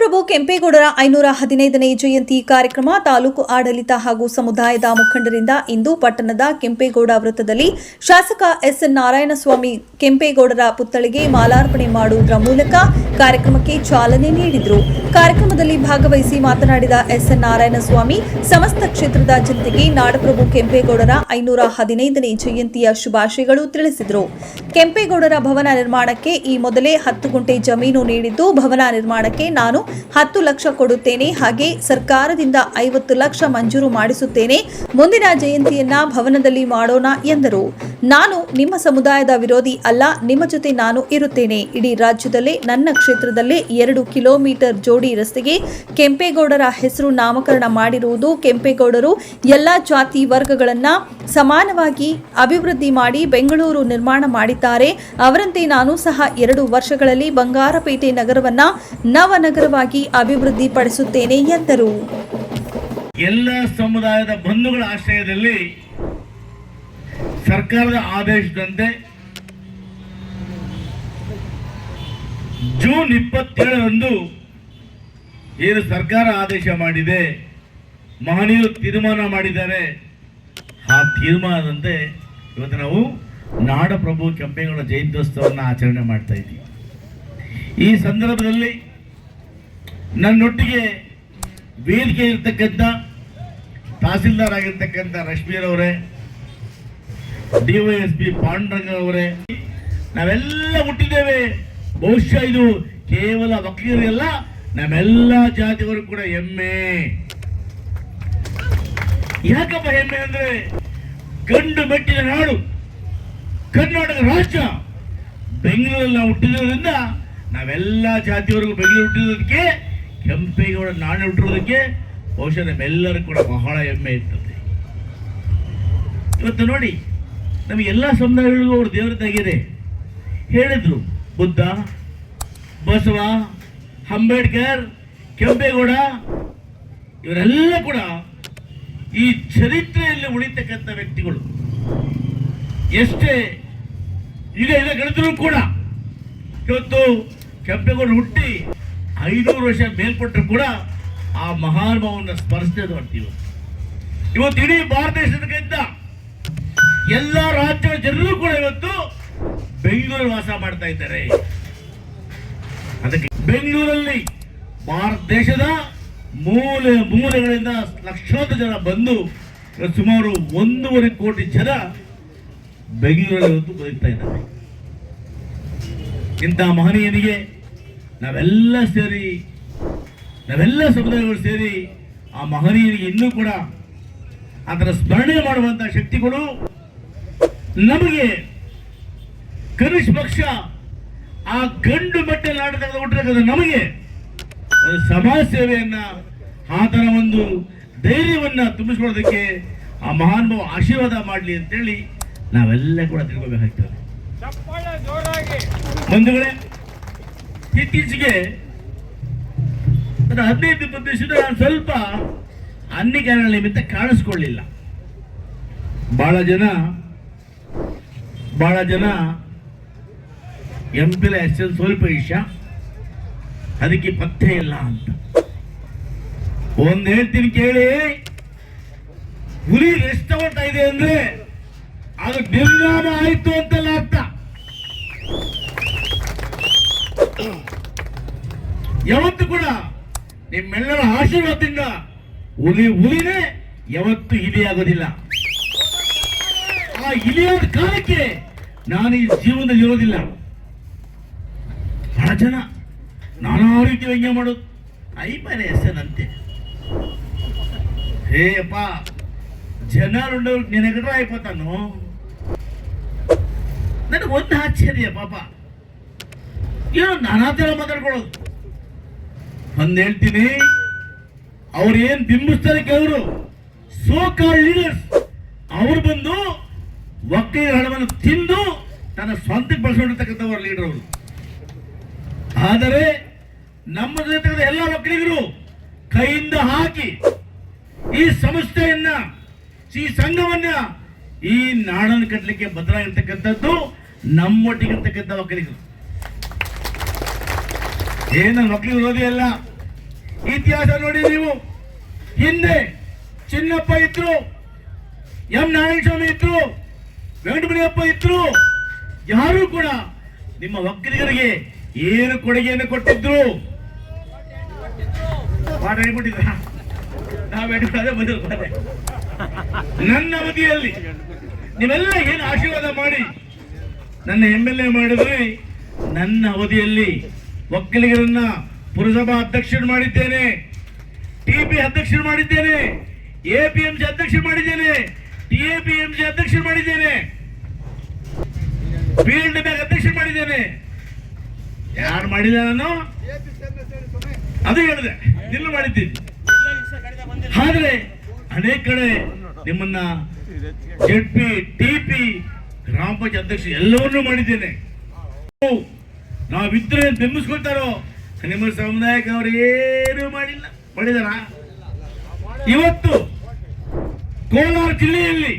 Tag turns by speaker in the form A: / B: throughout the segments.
A: ನಾಡಪ್ರಭು ಕೆಂಪೇಗೌಡರ ಐನೂರ ಹದಿನೈದನೇ ಜಯಂತಿ ಕಾರ್ಯಕ್ರಮ ತಾಲೂಕು ಆಡಳಿತ ಹಾಗೂ ಸಮುದಾಯದ ಮುಖಂಡರಿಂದ ಇಂದು ಪಟ್ಟಣದ ಕೆಂಪೇಗೌಡ ವೃತ್ತದಲ್ಲಿ ಶಾಸಕ ಎಸ್ಎನ್ ನಾರಾಯಣಸ್ವಾಮಿ ಕೆಂಪೇಗೌಡರ ಪುತ್ಥಳಿಗೆ ಮಾಲಾರ್ಪಣೆ ಮಾಡುವುದರ ಮೂಲಕ ಕಾರ್ಯಕ್ರಮಕ್ಕೆ ಚಾಲನೆ ನೀಡಿದರು. ಕಾರ್ಯಕ್ರಮದಲ್ಲಿ ಭಾಗವಹಿಸಿ ಮಾತನಾಡಿದ ಎಸ್ಎನ್ ನಾರಾಯಣಸ್ವಾಮಿ, ಸಮಸ್ತ ಕ್ಷೇತ್ರದ ಜನತೆಗೆ ನಾಡಪ್ರಭು ಕೆಂಪೇಗೌಡರ ಐನೂರ ಹದಿನೈದನೇ ಜಯಂತಿಯ ಶುಭಾಶಯಗಳು ತಿಳಿಸಿದರು. ಕೆಂಪೇಗೌಡರ ಭವನ ನಿರ್ಮಾಣಕ್ಕೆ ಈ ಮೊದಲೇ ಹತ್ತು ಗುಂಟೆ ಜಮೀನು ನೀಡಿದ್ದು, ಭವನ ನಿರ್ಮಾಣಕ್ಕೆ ನಾನು ಹತ್ತು ಲಕ್ಷ ಕೊಡುತ್ತೇನೆ. ಹಾಗೆ ಸರ್ಕಾರದಿಂದ ಐವತ್ತು ಲಕ್ಷ ಮಂಜೂರು ಮಾಡಿಸುತ್ತೇನೆ. ಮುಂದಿನ ಜಯಂತಿಯನ್ನ ಭವನದಲ್ಲಿ ಮಾಡೋಣ ಎಂದರು. ನಾನು ನಿಮ್ಮ ಸಮುದಾಯದ ವಿರೋಧಿ ಅಲ್ಲ, ನಿಮ್ಮ ಜೊತೆ ನಾನು ಇರುತ್ತೇನೆ. ಇಡೀ ರಾಜ್ಯದಲ್ಲೇ, ನನ್ನ ಕ್ಷೇತ್ರದಲ್ಲೇ ಎರಡು ಕಿಲೋಮೀಟರ್ ಜೋಡಿ ರಸ್ತೆಗೆ ಕೆಂಪೇಗೌಡರ ಹೆಸರು ನಾಮಕರಣ ಮಾಡಿರುವುದು, ಕೆಂಪೇಗೌಡರು ಎಲ್ಲ ಜಾತಿ ವರ್ಗಗಳನ್ನ ಸಮಾನವಾಗಿ ಅಭಿವೃದ್ಧಿ ಮಾಡಿ ಬೆಂಗಳೂರು ನಿರ್ಮಾಣ ಮಾಡಿದ್ದಾರೆ. ಅವರಂತೆ ನಾನು ಸಹ ಎರಡು ವರ್ಷಗಳಲ್ಲಿ ಬಂಗಾರಪೇಟೆ ನಗರವನ್ನ ನವನಗರವಾಗಿ ಅಭಿವೃದ್ಧಿಪಡಿಸುತ್ತೇನೆ ಎಂದರು.
B: ಎಲ್ಲ ಸಮುದಾಯದ ಬಂಧುಗಳ ಆಶ್ರಯದಲ್ಲಿ ಸರ್ಕಾರದ ಆದೇಶದಂತೆ ಜೂನ್ ಇಪ್ಪತ್ತೇಳರಂದು ಏನು ಸರ್ಕಾರ ಆದೇಶ ಮಾಡಿದೆ, ಮಹನೀಯರು ತೀರ್ಮಾನ ಮಾಡಿದ್ದಾರೆ. ಆ ತೀರ್ಮಾನದಂತೆ ಇವತ್ತು ನಾವು ನಾಡಪ್ರಭು ಕೆಂಪೇಗೌಡ ಜಯಂತ್ಯೋತ್ಸವವನ್ನು ಆಚರಣೆ ಮಾಡ್ತಾ ಇದ್ದೀವಿ ಈ ಸಂದರ್ಭದಲ್ಲಿ ನನ್ನೊಟ್ಟಿಗೆ ವೇದಿಕೆ ಇರ್ತಕ್ಕಂಥ ತಹಸೀಲ್ದಾರ್ ಆಗಿರ್ತಕ್ಕಂಥ ರಶ್ಮೀರವರೇ D Y S P Panduranga ಅವರೇ, ನಾವೆಲ್ಲ ಹುಟ್ಟಿದ್ದೇವೆ. ಬಹುಶಃ ಇದು ಕೇವಲ ವಕೀಲರಿಗೆಲ್ಲ ನಮ್ಮೆಲ್ಲ ಜಾತಿಯವರು ಕೂಡ ಹೆಮ್ಮೆ. ಯಾಕಪ್ಪ ಹೆಮ್ಮೆ ಅಂದ್ರೆ ಗಂಡು ಮೆಟ್ಟಿನ ನಾಡು. ಕರ್ನಾಟಕ ರಾಜ್ಯ ಬೆಂಗಳೂರಲ್ಲಿ ನಾವು ಹುಟ್ಟಿರೋದ್ರಿಂದ ನಾವೆಲ್ಲ ಜಾತಿಯವರೆಗೂ ಬೆಂಗಳೂರು ಹುಟ್ಟಿರೋದಕ್ಕೆ, ಕೆಂಪೇಗೌಡ ನಾಣ್ಯ ಹುಟ್ಟಿರೋದಕ್ಕೆ ಬಹುಶಃ ನಮ್ಮೆಲ್ಲರೂ ಕೂಡ ಬಹಳ ಹೆಮ್ಮೆ ಇರ್ತದೆ. ಇವತ್ತು ನೋಡಿ ನಮಗೆಲ್ಲ ಸಮುದಾಯಗಳಿಗೂ ಅವರು ದೇವರದ್ದಾಗಿದೆ ಹೇಳಿದ್ರು, ಬುದ್ಧ, ಬಸವ, ಅಂಬೇಡ್ಕರ್, ಕೆಂಪೇಗೌಡ, ಇವರೆಲ್ಲ ಕೂಡ ಈ ಚರಿತ್ರೆಯಲ್ಲಿ ಉಳಿತಕ್ಕಂಥ ವ್ಯಕ್ತಿಗಳು. ಎಷ್ಟೇ ಈಗ ಇದೆ, ಗಳಿದ್ರು ಕೂಡ. ಇವತ್ತು ಕೆಂಪೇಗೌಡ ಹುಟ್ಟಿ ಐನೂರು ವರ್ಷ ಮೇಲ್ಪಟ್ಟರು ಕೂಡ ಆ ಮಹಾನುಭಾವನ ಸ್ಮರಿಸದೆ ಮಾಡ್ತೀವಿ ಇವತ್ತು ಇಡೀ ಭಾರತ ದೇಶದಕ್ಕಿಂತ ಎಲ್ಲ ರಾಜ್ಯಗಳ ಜನರು ಕೂಡ ಇವತ್ತು ಬೆಂಗಳೂರು ವಾಸ ಮಾಡ್ತಾ ಇದ್ದಾರೆ. ಅದಕ್ಕೆ ಬೆಂಗಳೂರಲ್ಲಿ ಭಾರತ ದೇಶದ ಮೂಲೆ ಮೂಲೆಗಳಿಂದ ಲಕ್ಷಾಂತರ ಜನ ಬಂದು, ಸುಮಾರು ಒಂದೂವರೆ ಕೋಟಿ ಜನ ಬೆಂಗಳೂರಲ್ಲಿ ಬದುಕ್ತಾ ಇದ್ದಾರೆ. ಇಂಥ ಮಹನೀಯನಿಗೆ ನಾವೆಲ್ಲ ಸೇರಿ, ನಾವೆಲ್ಲ ಸಮುದಾಯಗಳು ಸೇರಿ ಆ ಮಹನೀಯನಿಗೆ ಇನ್ನೂ ಕೂಡ ಅದರ ಸ್ಮರಣೆ ಮಾಡುವಂತಹ ಶಕ್ತಿಗಳು ನಮಗೆ ಕನಿಷ್ಠ ಪಕ್ಷ ಆ ಗಂಡು ಬಟ್ಟೆ ಹುಟ್ಟಿರ್ತಕ್ಕಂಥ ನಮಗೆ ಸಮಾಜ ಸೇವೆಯನ್ನ ಆತನ ಒಂದು ಧೈರ್ಯವನ್ನ ತುಂಬಿಸ್ಕೊಳ್ಳೋದಕ್ಕೆ ಆ ಮಹಾನುಭಾವ ಆಶೀರ್ವಾದ ಮಾಡಲಿ ಅಂತೇಳಿ ನಾವೆಲ್ಲ ಕೂಡ ತಿಳ್ಕೋಬೇಕಾಗ್ತದೆ ಬಂಧುಗಳೇ, ಇತ್ತೀಚೆಗೆ ಹದಿನೈದು ಇಪ್ಪತ್ತು ದಿವಸದ ನಾನು ಸ್ವಲ್ಪ ಅನ್ನಿಕರಣ ನಿಮಿತ್ತ ಕಾಣಿಸ್ಕೊಳ್ಳಿಲ್ಲ. ಬಹಳ ಜನ ಬಹಳ ಜನ ಎಂ ಪಿಲ ಎಸ್ ಎಲ್ ಸ್ವಲ್ಪ ಇಷ್ಟ ಅದಕ್ಕೆ ಪತ್ತೆ ಇಲ್ಲ ಅಂತ. ಒಂದು ಹೇಳ್ತೀನಿ ಕೇಳಿ ಹುಲಿ ಎಷ್ಟು ತಗೊಳ್ತಾ ಇದೆ ಅಂದ್ರೆ ಅದು ನಿರ್ನಾಮ ಆಯ್ತು ಅಂತಲ್ಲ ಅರ್ಥ. ಯಾವತ್ತು ಕೂಡ ನಿಮ್ಮೆಲ್ಲರ ಆಶೀರ್ವಾದದಿಂದ ಹುಲಿ ಹುಲಿನೇ ಯಾವತ್ತು ಇಲಿಯಾಗೋದಿಲ್ಲ ಆ ಇಲಿಯಾದ ಕಾಲಕ್ಕೆ ನಾನು ಈ ಜೀವನದಲ್ಲಿ ಇರೋದಿಲ್ಲ. ಬಹಳ ಜನ ನಾನಾ ರೀತಿ ವ್ಯಂಗ್ಯ ಮಾಡೋದು. ಐಪನೆ ಹೆಸನಂತೆ ಹೇ ಅಪ್ಪ, ಜನ ನಿನಗಡ್ರ ಆಯ್ಪತ್ತಾನು ನನಗೆ ಒಂದು ಆಶ್ಚರ್ಯ, ಪಾಪ. ಏನೋ ನಾನಾ ಥರ ಮಾತಾಡ್ಕೊಳ್ಳೋದು. ಒಂದ್ ಹೇಳ್ತೀನಿ, ಅವ್ರು ಏನ್ ಬಿಂಬಿಸ್ತಾರೆ ಕೆಲವರು ಸೋ ಕಾಲ್ ಲೀಡರ್ಸ್ ಅವ್ರು ಬಂದು ಒಕ್ಕಲಿಗರ ಹಣವನ್ನು ತಿಂದು ತನ್ನ ಸ್ವಂತಕ್ಕೆ ಬಳಸ್ಕೊಂಡಿರ್ತಕ್ಕಂಥವ್ರ ಲೀಡರ್ ಅವರು. ಆದರೆ, ನಮ್ಮ ಜೊತೆ ಎಲ್ಲ ಒಕ್ಕಲಿಗರು ಕೈಯಿಂದ ಹಾಕಿ ಈ ಸಂಸ್ಥೆಯನ್ನ, ಈ ಸಂಘವನ್ನ ಈ ನಾಡನ್ನು ಕಟ್ಟಲಿಕ್ಕೆ ಭದ್ರಾಗಿರ್ತಕ್ಕಂಥದ್ದು ನಮ್ಮೊಟ್ಟಿಗಿರ್ತಕ್ಕಂಥ ಒಕ್ಕಲಿಗರು. ಏನು ಒಕ್ಕಲಿಗರು ಓದಿ ಅಲ್ಲ? ಇತಿಹಾಸ ನೋಡಿ ನೀವು. ಹಿಂದೆ ಚಿನ್ನಪ್ಪ ಇದ್ರು, ಎಂ ನಾರಾಯಣ ಸ್ವಾಮಿ ಇದ್ರು ವೆಂಕಟಮಣಿಯಪ್ಪ ಇದ್ರು, ಯಾರು ಕೂಡ ನಿಮ್ಮ ಒಕ್ಕಲಿಗರಿಗೆ ಏನು ಕೊಡುಗೆಯನ್ನು ಕೊಟ್ಟಿದ್ರು. ನನ್ನ ಅವಧಿಯಲ್ಲಿ ನೀವೆಲ್ಲ ಏನು ಆಶೀರ್ವಾದ ಮಾಡಿ ನನ್ನ ಎಂ ಎಲ್ ಎ ಮಾಡಿದ್ರೆ ನನ್ನ ಅವಧಿಯಲ್ಲಿ ಒಕ್ಕಲಿಗರನ್ನ ಪುರಸಭಾ ಅಧ್ಯಕ್ಷರು ಮಾಡಿದ್ದೇನೆ ಟಿಪಿ ಅಧ್ಯಕ್ಷರು ಮಾಡಿದ್ದೇನೆ ಎ ಪಿ ಎಂ ಸಿ ಅಧ್ಯಕ್ಷರು ಮಾಡಿದ್ದೇನೆ ಟಿ ಎ ಅಧ್ಯಕ್ಷರು ಮಾಡಿದ್ದೇನೆ ಫೀಲ್ಡ್ ಬ್ಯಾಂಕ್ ಅಧ್ಯಕ್ಷರು ಮಾಡಿದ್ದೇನೆ. ಯಾರು ಮಾಡಿದ ನಾನು? ಅದು ಹೇಳಿದೆ, ನಿಲ್ಲ ಮಾಡಿದ್ದೀನಿ. ಆದ್ರೆ ಅನೇಕ ಕಡೆ ನಿಮ್ಮನ್ನ ಜೆಡ್ ಪಿ ಟಿ ಗ್ರಾಮ ಪಂಚಾಯತ್ ಅಧ್ಯಕ್ಷ ಎಲ್ಲವನ್ನೂ ಮಾಡಿದ್ದೇನೆ. ನಾವಿದ್ರೆ ಬೆಂಬಿಸ್ಕೊಳ್ತಾರೋ? ನಿಮ್ಮ ಸಮುದಾಯಕ್ಕೆ ಅವರು ಏನು ಮಾಡಿಲ್ಲ. ಮಾಡಿದಾರ? ಇವತ್ತು ಕೋಲಾರ ಜಿಲ್ಲೆಯಲ್ಲಿ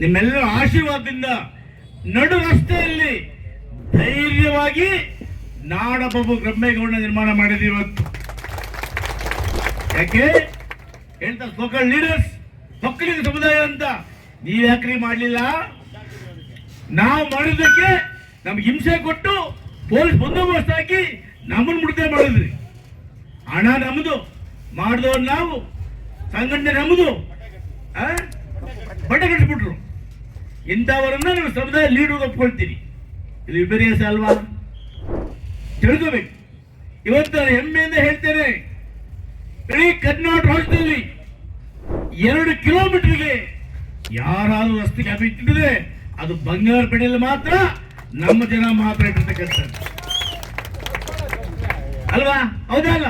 B: ನಿಮ್ಮೆಲ್ಲರ ಆಶೀರ್ವಾದದಿಂದ ನಡು ರಸ್ತೆಯಲ್ಲಿ ಧೈರ್ಯವಾಗಿ ನಾಡಬಾಬು ಬ್ರಹ್ಮೇಗೌಡ ನಿರ್ಮಾಣ ಮಾಡಿದ್ವಿ ಇವತ್ತು. ಯಾಕೆ? ಹೇಳ್ತಾರೆ ಲೋಕಲ್ ಲೀಡರ್ಸ್ ಮಕ್ಕಳಿಗೆ ಸಮುದಾಯ ಅಂತ ನೀವ್ಯಾಕ್ರಿ ಯಾಕ್ರಿ ಮಾಡ್ಲಿಲ್ಲ? ನಾವು ಮಾಡಿದ್ದಕ್ಕೆ ನಮ್ಗೆ ಹಿಂಸೆ ಕೊಟ್ಟು ಪೊಲೀಸ್ ಬಂದೋಬಸ್ತ್ ಹಾಕಿ ನಮ್ಮನ್ನು ಮುಡ್ದೆ ಮಾಡಿದ್ರಿ. ಹಣ ನಮ್ದು, ಮಾಡಿದವ್ರು ನಾವು, ಸಂಘಟನೆ ನಮ್ದು, ಆ? ಬಟ್ಟೆ ಕಟ್ಟಿಬಿಟ್ರು ಇಂಥವರನ್ನ ನೀವು ಸಮುದಾಯ ಲೀಡ್ ಒಪ್ಕೊಳ್ತೀರಿ. ಇದು ವಿಪರ್ಯಾಸ ಅಲ್ವಾ? ತಿಳ್ಕೋಬೇಕು. ಇವತ್ತು ಹೆಮ್ಮೆಯಿಂದ ಹೇಳ್ತೇನೆ, ಇಡೀ ಕರ್ನಾಟಕ ರಾಜ್ಯದಲ್ಲಿ ಎರಡು ಕಿಲೋಮೀಟರ್ಗೆ ಯಾರಾದ್ರೂ ರಸ್ತೆಗೆ ಅಭಿಟ್ಟಿದ್ರೆ ಅದು ಬಂಗಾರ ಪಡೆಯಲು ಮಾತ್ರ ನಮ್ಮ ಜನ ಮಾತ್ರ ಇಟ್ಟಿರ್ತಕ್ಕಂಥದ್ದು ಅಲ್ವಾ? ಹೌದಾ ಅಲ್ಲ?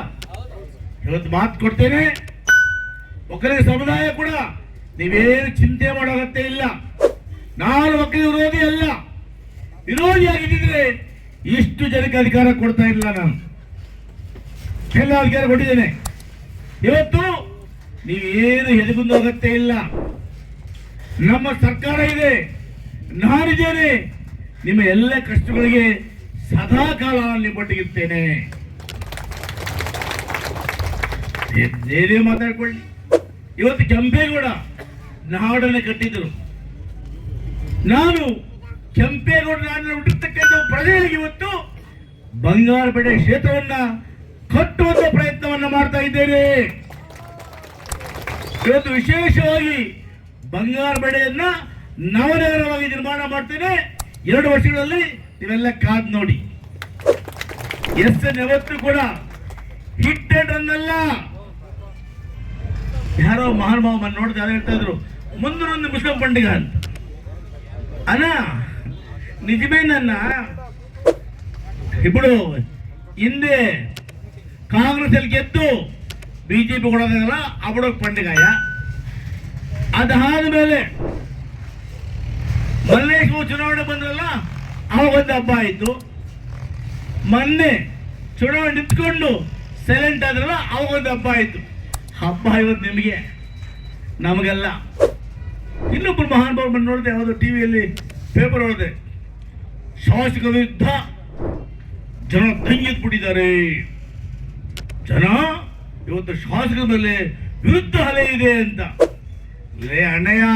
B: ಇವತ್ತು ಮಾತು ಕೊಡ್ತೇನೆ. ಒಕ್ಕಲಿಗ ಸಮುದಾಯ ಕೂಡ ನೀವೇನು ಚಿಂತೆ ಮಾಡೋ ಇಲ್ಲ. ನಾನು ಒಕ್ಕಲಿಗ ವಿರೋಧಿ ಅಲ್ಲ. ವಿರೋಧಿಯಾಗಿದ್ದರೆ ಇಷ್ಟು ಜನಕ್ಕೆ ಅಧಿಕಾರ ಕೊಡ್ತಾ ಇಲ್ಲ ನಾನು. ಎಲ್ಲ ಅಧಿಕಾರ ಕೊಟ್ಟಿದ್ದೇನೆ. ಇವತ್ತು ನೀವೇನು ಹೆದಗುಂದು ಅಗತ್ಯ ಇಲ್ಲ. ನಮ್ಮ ಸರ್ಕಾರ ಇದೆ. ನಾನಿದ್ದೇನೆ ನಿಮ್ಮ ಎಲ್ಲ ಕಷ್ಟಗಳಿಗೆ ಸದಾ ಕಾಲ ನಿಮ್ಮೊಟ್ಟಿಗಿರ್ತೇನೆ ಏನೇ ಮಾತಾಡ್ಕೊಳ್ಳಿ. ಇವತ್ತು ಕೆಂಪೇಗೌಡ ನಾಡನ್ನು ಕಟ್ಟಿದ್ರು ನಾನು ಕೆಂಪೇಗೌಡ ನಾಡಿನ ಹುಟ್ಟಿರ್ತಕ್ಕಂಥ ಪ್ರಜೆಗಳಿಗೆ ಇವತ್ತು ಬಂಗಾರಪೇಟೆ ಕ್ಷೇತ್ರವನ್ನ ಕಟ್ಟುವಂತ ಪ್ರಯತ್ನವನ್ನು ಮಾಡ್ತಾ ಇದ್ದೇನೆ. ಇವತ್ತು ವಿಶೇಷವಾಗಿ ಬಂಗಾರ ಬೆಳೆಯನ್ನ ನವನಗರವಾಗಿ ನಿರ್ಮಾಣ ಮಾಡ್ತೇನೆ. ಎರಡು ವರ್ಷಗಳಲ್ಲಿ ನೀವೆಲ್ಲ ಕಾದ್ ನೋಡಿ. ಎಸ್ ಎನ್ ಯಾವತ್ತು ಕೂಡ ಹಿಟ್ ಅಂಡ್ ರನ್ ಅಲ್ಲ. ಯಾರೋ ಮಹಾನುಭಾವ ನೋಡಿದ ಯಾರು ಹೇಳ್ತಾ ಇದ್ರು ಮುಂದಿನೊಂದು ಮುಸ್ಲಿಂ ಪಂಡಿಗ ಅಂತ. ಅಣ್ಣ ನಿಜಮೇನನ್ನ ಇಬ್ಬರು ಹಿಂದೆ ಕಾಂಗ್ರೆಸ್ ಅಲ್ಲಿ ಗೆದ್ದು ಬಿಜೆಪಿ ಕೊಡೋದಾಗಲ್ಲ ಅವಡೋಕ್ ಪಂಡಿಗಾಯ ಅದಾದ ಮೇಲೆ ಮಲ್ಲೇಶ್ವರ ಚುನಾವಣೆ ಬಂದ್ರಲ್ಲ ಒಂದು ಹಬ್ಬ ಆಯ್ತು. ಮೊನ್ನೆ ಚುನಾವಣೆ ನಿಂತ್ಕೊಂಡು ಸೈಲೆಂಟ್ ಆದ್ರಲ್ಲ ಒಂದು ಹಬ್ಬ ಆಯ್ತು. ಹಬ್ಬ ಇವತ್ತು ನಿಮಗೆ, ನಮಗೆಲ್ಲ. ಇನ್ನೊಬ್ಬರು ಮಹಾನುಭಾವರು ಬಂದು ನೋಡಿದೆ ಟಿ ವಿಯಲ್ಲಿ ಪೇಪರ್ ನೋಡಿದೆ ಶಾಸಕ ವಿರುದ್ಧ ಜನ ಬಿಟ್ಟಿದ್ದಾರೆ ಜನ ಇವತ್ತು ಶಾಸಕರ ಮೇಲೆ ವಿರುದ್ಧ ಅಲೆ ಇದೆ ಅಂತ. ಲೇ ಅಣ್ಣಯ್ಯ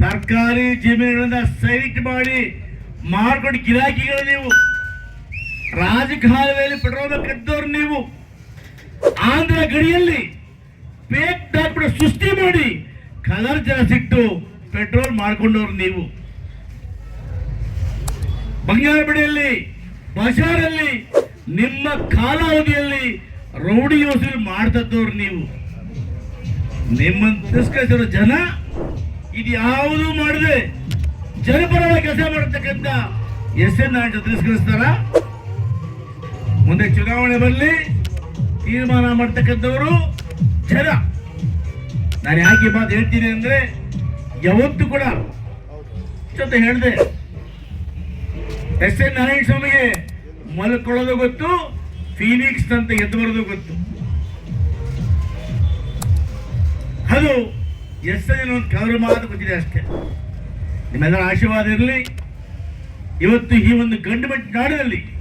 B: ಸರ್ಕಾರಿ ಜಮೀನುಗಳನ್ನ ಸೈಟ್ ಮಾಡಿ ಮಾರ್ಕೊಂಡು ಗಿರಾಕಿಗಳು ನೀವು. ರಾಜಕಾಲುವೆಯಲ್ಲಿ ಪೆಟ್ರೋಲ್ ಕಟ್ಟಿದವ್ರು ನೀವು. ಆಂಧ್ರ ಗಡಿಯಲ್ಲಿ ಫೇಕ್ ಡಾಕ್ಯುಮೆಂಟ್ ಸೃಷ್ಟಿ ಮಾಡಿ ಕಲರ್ ಜನ ಸಿಟ್ಟು ಪೆಟ್ರೋಲ್ ಮಾಡ್ಕೊಂಡವ್ರು ನೀವು. ಬಂಗಾರಪಡಿಯಲ್ಲಿ ಬಜಾರಲ್ಲಿ, ನಿಮ್ಮ ಕಾಲಾವಧಿಯಲ್ಲಿ ರೌಡಿ ವಸೂಲಿ ಮಾಡ್ತದ್ದವ್ರು ನೀವು. ನಿಮ್ಮನ್ನು ತಿರಸ್ಕರಿಸಿರೋ ಜನ ಇದು ಯಾವುದು ಮಾಡದೆ ಜನಪರ ಕೆಲಸ ಮಾಡತಕ್ಕಂತ ಎಸ್ ಎನ್ ನಾರಾಯಣ ತಿರಸ್ಕರಿಸ್ತಾರ? ಮುಂದೆ ಚುನಾವಣೆ ಬರಲಿ, ತೀರ್ಮಾನ ಮಾಡ್ತಕ್ಕಂಥವರು ಜನ. ನಾನು ಯಾಕೆ ಮಾತು ಹೇಳ್ತೀನಿ ಅಂದ್ರೆ, ಯಾವತ್ತೂ ಕೂಡ ಜೊತೆ ಹೇಳಿದೆ, ಎಸ್ ಎನ್ ನಾರಾಯಣ ಸ್ವಾಮಿಗೆ ಮಲ್ಕೊಳ್ಳೋದು ಗೊತ್ತು, ಫೀನಿಕ್ಸ್ ಅಂತ ಎದ್ದು ಬರೋದು ಗೊತ್ತು. ಅದು ಎಸ್ ಒಂದು ಕವರ್ ಮಾತು ಅಷ್ಟೇ. ನಿಮ್ಮೆಲ್ಲರ ಆಶೀರ್ವಾದ ಇರಲಿ. ಇವತ್ತು ಈ ಒಂದು ಗಂಡು ನಾಡಿನಲ್ಲಿ